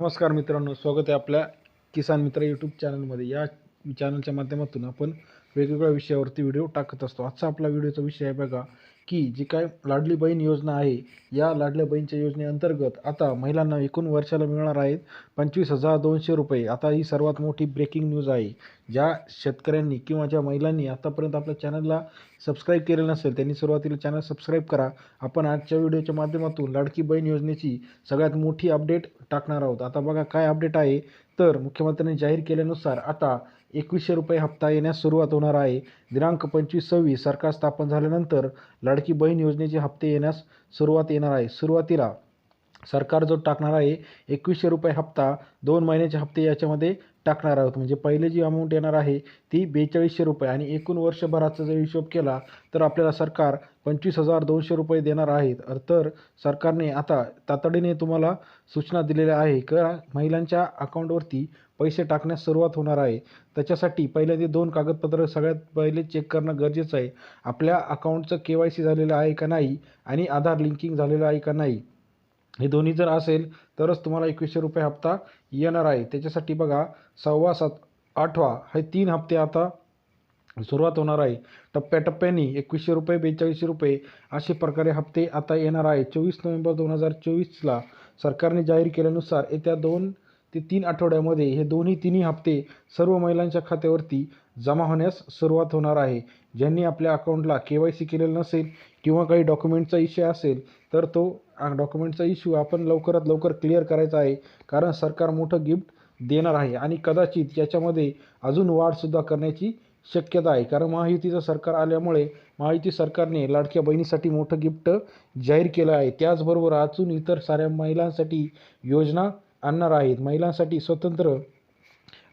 नमस्कार मित्रांनो स्वागत आहे आपल्या किसान मित्र यूट्यूब चॅनलमध्ये या चॅनलच्या माध्यमातून आपण वेगवेगळ्या विषयावरती व्हिडिओ टाकत असतो. आजचा आपला व्हिडिओचा विषय आहे बघा की जी काय लाडली बहीण योजना आहे या लाडल्या बहीणच्या योजनेअंतर्गत आता महिलांना एकूण वर्षाला मिळणार आहेत पंचवीस हजार दोनशे रुपये. आता ही सर्वात मोठी ब्रेकिंग न्यूज आहे. ज्या शेतकऱ्यांनी किंवा ज्या महिलांनी आतापर्यंत आपल्या चॅनलला सबस्क्राईब केलेलं नसेल त्यांनी सुरुवातीला चॅनल सबस्क्राईब करा. आपण आजच्या व्हिडिओच्या माध्यमातून लाडकी बहीण योजनेची सगळ्यात मोठी अपडेट टाकणार आहोत. आता बघा काय अपडेट आहे. तर मुख्यमंत्र्यांनी जाहीर केल्यानुसार आता एकवीसशे रुपये हप्ता येण्यास सुरुवात होणार आहे. दिनांक पंचवीस सव्वीस सरकार स्थापन झाल्यानंतर लाडकी बहीण योजनेचे हप्ते येण्यास सुरुवात येणार आहे. सुरुवातीला सरकार जो टाकणार आहे एकवीसशे रुपये हप्ता दोन महिन्याचे हप्ते याच्यामध्ये टाकणार आहोत. म्हणजे पहिले जी अमाऊंट येणार आहे ती बेचाळीसशे रुपये. आणि एकूण वर्षभराचा जर हिशोब केला तर आपल्याला सरकार पंचवीस हजार दोनशे रुपये देणार आहेत. तर सरकारने आता तातडीने तुम्हाला सूचना दिलेल्या आहे का महिलांच्या अकाउंटवरती पैसे टाकण्यास सुरुवात होणार आहे. त्याच्यासाठी पहिले ते दोन कागदपत्र सगळ्यात पहिले चेक करणं गरजेचं आहे. आपल्या अकाउंटचं के वाय सी झालेलं आहे का नाही? आणि आधार लिंकिंग झालेलं आहे का नाही? हे दोन्ही जर असेल तरच तुम्हाला एकवीसशे रुपये हप्ता येणार आहे. त्याच्यासाठी बघा सहावा सात आठवा हे तीन हप्ते आता सुरुवात होणार आहे. टप्प्याटप्प्याने एकवीसशे रुपये बेचाळीसशे रुपये असे प्रकारे हप्ते आता येणार आहे. चोवीस नोव्हेंबर दोन हजार चोवीसला सरकारने जाहीर केल्यानुसार येत्या दोन ते तीन आठवड्यामध्ये हे दोन्ही तिन्ही हप्ते सर्व महिलांच्या खात्यावरती जमा होण्यास सुरुवात होणार आहे. ज्यांनी आपल्या अकाउंटला के वाय सी केलेलं नसेल किंवा काही डॉक्युमेंटचा इश्यू असेल तर तो डॉक्युमेंटचा इश्यू आपण लवकरात लवकर क्लिअर करायचा आहे कारण सरकार मोठं गिफ्ट देणार आहे आणि कदाचित याच्यामध्ये अजून वाढसुद्धा करण्याची शक्यता आहे. कारण महायुतीचं सरकार आल्यामुळे महायुती सरकारने लाडक्या बहिणीसाठी मोठं गिफ्ट जाहीर केलं आहे. त्याचबरोबर अजून इतर साऱ्या महिलांसाठी योजना आणणार आहेत. महिलांसाठी स्वतंत्र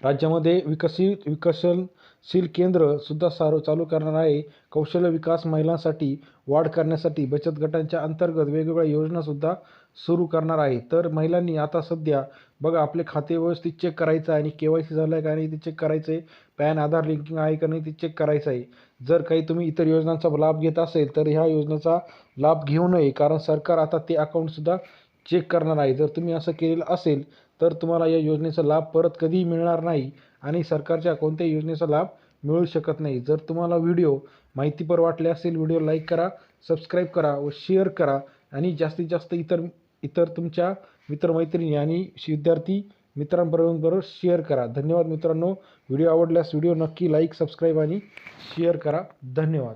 राज्यामध्ये विकसित विकसनशील केंद्रसुद्धा सारो चालू करणार आहे. कौशल्य विकास महिलांसाठी वाढ करण्यासाठी बचत गटांच्या अंतर्गत वेगवेगळ्या योजनासुद्धा सुरू करणार आहे. तर महिलांनी आता सध्या बघा आपले खाते व्यवस्थित चेक करायचं आहे आणि के वाय सी झालं आहे का नाही ते चेक करायचं आहे पॅन आधार लिंकिंग आहे का नाही ते चेक करायचं आहे. जर काही तुम्ही इतर योजनांचा लाभ घेत असेल तर ह्या योजनेचा लाभ घेऊ नये कारण सरकार आता ते अकाउंटसुद्धा चेक करणार आहे जर तुम्ही असं केलेलं असेल तर तुम्हाला या योजनेचा लाभ परत कधीही मिळणार नाही आणि सरकारच्या कोणत्याही योजनेचा लाभ मिळू शकत नाही. जर तुम्हाला व्हिडिओ माहितीपर वाटले असेल व्हिडिओ लाईक करा सबस्क्राईब करा व शेअर करा आणि जास्तीत जास्त इतर इतर तुमच्या मित्रमैत्रिणी आणि विद्यार्थी मित्रांबरोबर शेअर करा. धन्यवाद मित्रांनो. व्हिडिओ आवडल्यास व्हिडिओ नक्की लाईक सबस्क्राईब आणि शेअर करा. धन्यवाद.